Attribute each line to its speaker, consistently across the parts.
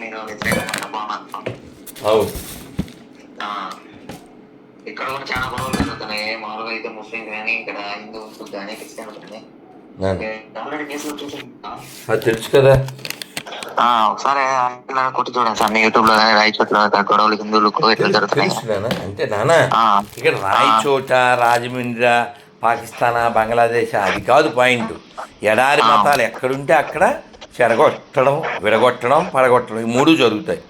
Speaker 1: మీరు.
Speaker 2: అవును.
Speaker 1: ఇక్కడ కూడా చాలా గొడవలు జరుగుతున్నాయి. మామూలుగా అయితే ముస్లిం కానీ ఇక్కడ హిందూస్ కానీ క్రిస్టియన్స్ కానీ
Speaker 2: తెలుసు కదా.
Speaker 1: ఆ, ఒకసారి కొట్టి చూడండి సార్. మీ యూట్యూబ్లో కానీ రాయచోట్ల గొడవలు హిందువులకు ఎట్లా జరుగుతున్నాయి?
Speaker 2: తెలుసు నాన్న అంటే నాన్న
Speaker 1: ఆ,
Speaker 2: ఇక్కడ రాయచోట రాజమండ్రి పాకిస్తాన్ బంగ్లాదేశ్ అది కాదు పాయింట్. ఎడారి మతాలు ఎక్కడుంటే అక్కడ చెడగొట్టడం విడగొట్టడం పడగొట్టడం ఈ మూడు జరుగుతాయి.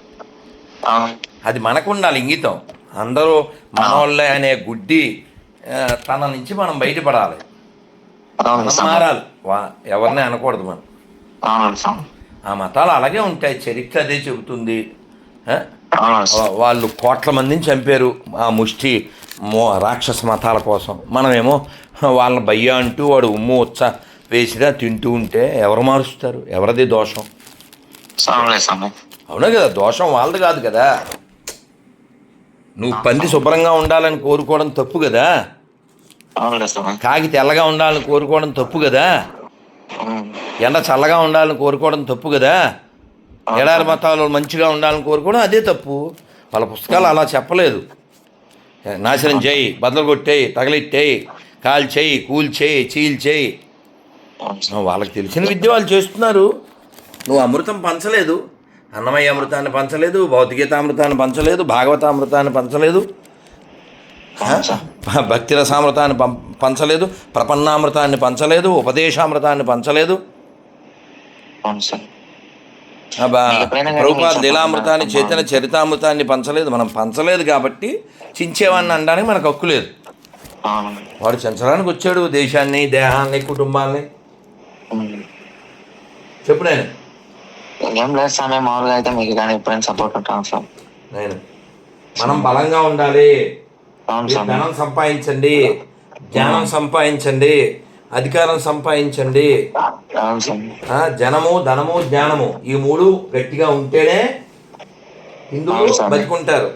Speaker 2: అది మనకు ఉండాలి ఇంగితం. అందరూ మనోళ్ళే అనే గుడ్డి తన నుంచి మనం బయటపడాలి. మారాలి. వా ఎవరిని అనకూడదు మనం. ఆ మతాలు అలాగే ఉంటాయి. చరిత్ర అదే చెబుతుంది. వాళ్ళు కోట్ల మందిని చంపారు ఆ ముష్టి మో రాక్షస మతాల కోసం. మనమేమో వాళ్ళ భయ్య అంటూ వాడు ఉమ్ము ఉచ్చ వేసినా తింటూ ఉంటే ఎవరు మారుస్తారు? ఎవరిది దోషం? అవునా కదా? దోషం వాళ్ళది కాదు కదా. నువ్వు పంది శుభ్రంగా ఉండాలని కోరుకోవడం తప్పు కదా? కాకి తెల్లగా ఉండాలని కోరుకోవడం తప్పు కదా. ఎండ చల్లగా ఉండాలని కోరుకోవడం తప్పు కదా? ఎడారి మతాలు మంచిగా ఉండాలని కోరుకోవడం అదే తప్పు. వాళ్ళ పుస్తకాలు అలా చెప్పలేదు. నాశనం చేయి బద్దలు కొట్టేయి తగలెట్టేయి కాల్ చేయి కూల్ వాళ్ళకి తెలిసిన విద్య వాళ్ళు చేస్తున్నారు. నువ్వు అమృతం పంచలేదు. అన్నమయ్య అమృతాన్ని పంచలేదు భౌతికత అమృతాన్ని పంచలేదు భాగవతామృతాన్ని పంచలేదు.
Speaker 1: అవును సార్
Speaker 2: భ- భక్తి రసామృతాన్ని పం పంచలేదు ప్రపన్నామృతాన్ని పంచలేదు ఉపదేశామృతాన్ని పంచలేదు. ప్రభుపాద లీలామృతాన్ని. చైతన్య చరితామృతాన్ని పంచలేదు. మనం పంచలేదు కాబట్టి చించేవాడిని అనడానికి మనకు హక్కు లేదు. వాడు చెంచడానికి వచ్చాడు దేశాన్ని దేహాన్ని కుటుంబాన్ని. చెప్పు నేను
Speaker 1: ఏం లేదు స్వామి మామూలుగా అయితే మీకు కానీ ఎప్పుడైనా సపోర్ట్ ఉంటాను సార్.
Speaker 2: నేను మనం బలంగా ఉండాలి.
Speaker 1: అవును
Speaker 2: ధనం సంపాదించండి. జ్ఞానం సంపాదించండి. అధికారం సంపాదించండి.
Speaker 1: అవును స్వామి.
Speaker 2: ఆ, జనము ధనము జ్ఞానము ఈ మూడు గట్టిగా ఉంటేనే హిందువులు
Speaker 1: అవును స్వామి.
Speaker 2: బతికుంటారు.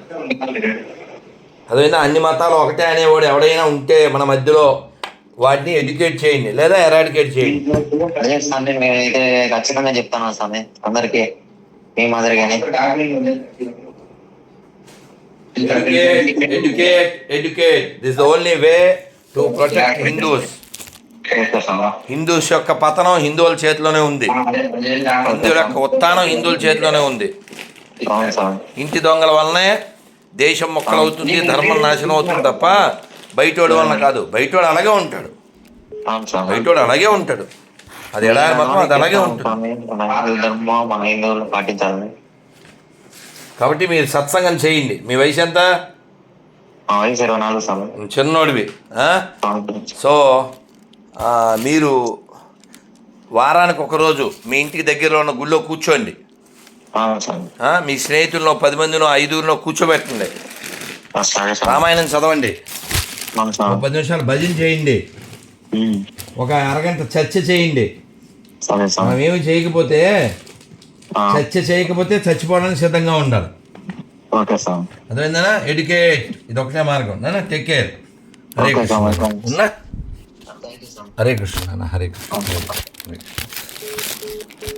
Speaker 2: అదైనా అన్ని మతాలు ఒకటే అనేవాడు ఎవడైనా ఉంటే మన మధ్యలో వాటిని ఎడ్యుకేట్ చేయండి లేదా ఎరాడికేట్ చేయండి.
Speaker 1: అదే స్వామి నేనైతే ఖచ్చితంగా చెప్తాను స్వామి అందరికి మీ మాదిరిగానే.
Speaker 2: Educate educate. This only way to protect Hindus Hindus యొక్క పతనం హిందువుల చేతిలోనే ఉంది. హిందువుల యొక్క ఉత్థానం హిందువుల చేతిలోనే ఉంది. ఇంటి దొంగల వల్లనే దేశం మొక్కలవుతుంది ధర్మం నాశనం అవుతుంది తప్ప బయటోడి వలన కాదు బయటోడు అలాగే ఉంటాడు. బయటోడు అలాగే ఉంటాడు. అది ఎడారి మొత్తం అది అలాగే ఉంటుంది. కాబట్టి మీరు సత్సంగం చేయండి. మీ వయసు ఎంత? చిన్నోడివి. సో ఆ, మీరు వారానికి ఒక రోజు మీ ఇంటికి దగ్గరలో ఉన్న గుళ్ళో కూర్చోండి? మీ స్నేహితుల్లో పది మందినో ఐదుగురినో కూర్చోబెట్టండి. రామాయణం చదవండి. పది నిమిషాలు భజన చేయండి. ఒక అరగంట చర్చ చేయండి. మనం ఏమి చేయకపోతే చర్చ చేయకపోతే చచ్చిపోవడానికి సిద్ధంగా ఉండాలి. అదేందనా ఎడ్యుకేట్ ఇది ఒకటే మార్గం. నాన్న టేక్ కేర్ హరే కృష్ణ. ఉన్నా? హరే కృష్ణ హరే కృష్ణ.